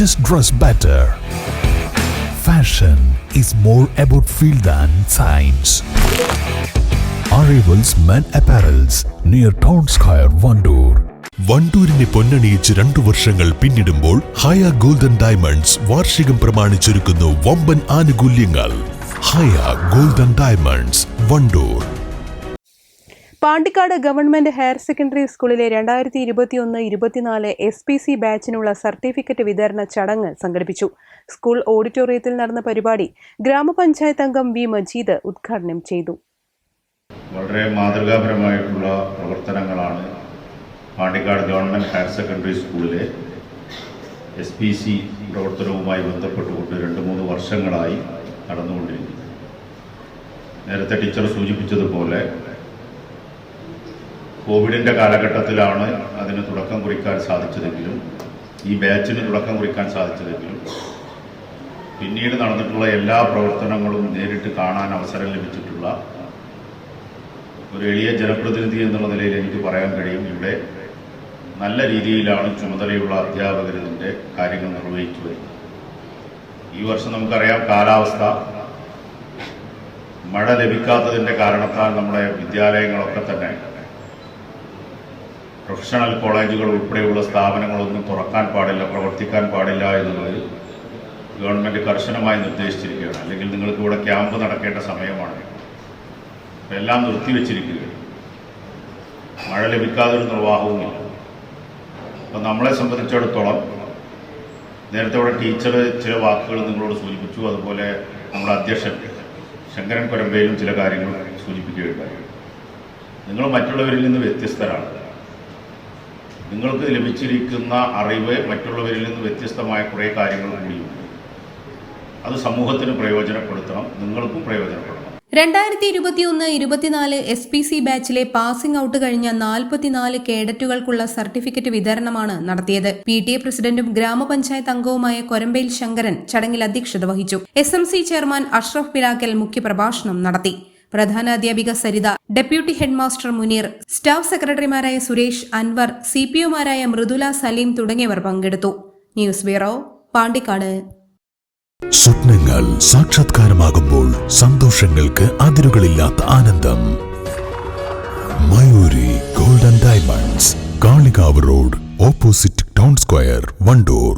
just dress better. Fashion is more about feel than science. Arrivals Men Apparels near Town Square, Vandoor. വണ്ടൂരിനെ പൊന്നണിയിച്ച് രണ്ടു വർഷങ്ങൾ പിന്നിടുമ്പോൾ ഹയ golden diamonds വാർഷികം പ്രമാണിച്ചൊരുക്കുന്നു വമ്പൻ ആനുകൂല്യങ്ങൾ Haya golden diamonds Wandoor Pandikkad government higher secondary സ്കൂളിലെ രണ്ടായിരത്തി ഇരുപത്തിയൊന്ന് ഇരുപത്തിനാല് എസ് പി സി ബാച്ചിനുള്ള സർട്ടിഫിക്കറ്റ് വിതരണ ചടങ്ങ് സംഘടിപ്പിച്ചു. സ്കൂൾ ഓഡിറ്റോറിയത്തിൽ നടന്ന പരിപാടി ഗ്രാമപഞ്ചായത്ത് അംഗം വി മജീദ് ഉദ്ഘാടനം ചെയ്തു. വളരെ മാതൃകാപരമായിട്ടുള്ള പ്രവർത്തനങ്ങളാണ് പാണ്ടിക്കാട് ഗവൺമെന്റ് ഹയർ സെക്കൻഡറി സ്കൂളിലെ എസ് പി സി പ്രവർത്തനവുമായി ബന്ധപ്പെട്ടുകൊണ്ട് രണ്ട് മൂന്ന് വർഷങ്ങളായി നടന്നുകൊണ്ടിരിക്കുന്നത് നേരത്തെ ടീച്ചർ സൂചിപ്പിച്ചതുപോലെ കോവിഡിന്റെ കാലഘട്ടത്തിലാണ് അതിന് തുടക്കം കുറിക്കാൻ സാധിച്ചതെങ്കിലും ഈ ബാച്ചിന് തുടക്കം കുറിക്കാൻ സാധിച്ചതെങ്കിലും പിന്നീട് നടന്നിട്ടുള്ള എല്ലാ പ്രവർത്തനങ്ങളും നേരിട്ട് കാണാൻ അവസരം ലഭിച്ചിട്ടുള്ള ഒരു എളിയ ജനപ്രതിനിധി എന്നുള്ള നിലയിൽ എനിക്ക് പറയാൻ കഴിയും. ഇവിടെ നല്ല രീതിയിലാണ് ചുമതലയുള്ള അധ്യാപകർ ഇതിന്റെ കാര്യങ്ങൾ നിർവഹിച്ചു വരുന്നത്. ഈ വർഷം നമുക്കറിയാം കാലാവസ്ഥ. മഴ ലഭിക്കാത്തതിന്റെ കാരണത്താൽ നമ്മുടെ വിദ്യാലയങ്ങളൊക്കെ തന്നെ പ്രൊഫഷണൽ കോളേജുകൾ ഉൾപ്പെടെയുള്ള സ്ഥാപനങ്ങളൊന്നും തുറക്കാൻ പാടില്ല പ്രവർത്തിക്കാൻ പാടില്ല എന്നുള്ളത് ഗവൺമെന്റ് കർശനമായി നിർദ്ദേശിച്ചിരിക്കുകയാണ്. അല്ലെങ്കിൽ നിങ്ങൾക്ക് ഇവിടെ ക്യാമ്പ് നടക്കേണ്ട സമയമാണ്. എല്ലാം നിർത്തിവെച്ചിരിക്കുകയാണ് മഴ ലഭിക്കാതെ ഒരു നിർവാഹവുമില്ല. അപ്പം നമ്മളെ സംബന്ധിച്ചിടത്തോളം നേരത്തെ ഇവിടെ ടീച്ചർ ചില വാക്കുകൾ നിങ്ങളോട് സൂചിപ്പിച്ചു. അതുപോലെ നമ്മുടെ അധ്യക്ഷൻ ശങ്കരൻ കൊരമ്പയിലും ചില കാര്യങ്ങൾ സൂചിപ്പിക്കുകയുണ്ടായി നിങ്ങൾ മറ്റുള്ളവരിൽ നിന്ന് വ്യത്യസ്തരാണ്. നിങ്ങൾക്ക് ലഭിച്ചിരിക്കുന്ന അറിവ് മറ്റുള്ളവരിൽ നിന്ന് വ്യത്യസ്തമായ കുറേ കാര്യങ്ങൾ കൂടിയുണ്ട് അത് സമൂഹത്തിന് പ്രയോജനപ്പെടുത്തണം നിങ്ങൾക്കും പ്രയോജനപ്പെടണം. രണ്ടായിരത്തി ഇരുപത്തിയൊന്ന് ഇരുപത്തിനാല് എസ് പി സി ബാച്ചിലെ പാസിംഗ് ഔട്ട് കഴിഞ്ഞ നാൽപ്പത്തിനാല് കേഡറ്റുകൾക്കുള്ള സർട്ടിഫിക്കറ്റ് വിതരണമാണ് നടത്തിയത്. പി ടി എ പ്രസിഡന്റും ഗ്രാമപഞ്ചായത്ത് അംഗവുമായ കൊരമ്പയിൽ ശങ്കരൻ ചടങ്ങിൽ അധ്യക്ഷത വഹിച്ചു. S M C chairman Ashraf Pilakkal മുഖ്യപ്രഭാഷണം നടത്തി. പ്രധാന അധ്യാപിക Saritha deputy headmaster Muneer staff സെക്രട്ടറിമാരായ സുരേഷ് അൻവർ സി പി ഒമാരായ മൃദുല സലീം തുടങ്ങിയവർ പങ്കെടുത്തു. News bureau Pandikkad. സ്വപ്നങ്ങൾ സാക്ഷാത്കാരമാകുമ്പോൾ സന്തോഷങ്ങൾക്ക് അതിരുകളില്ലാത്ത ആനന്ദം. Mayuri golden diamonds Kalikavu road opposite town square Wandoor.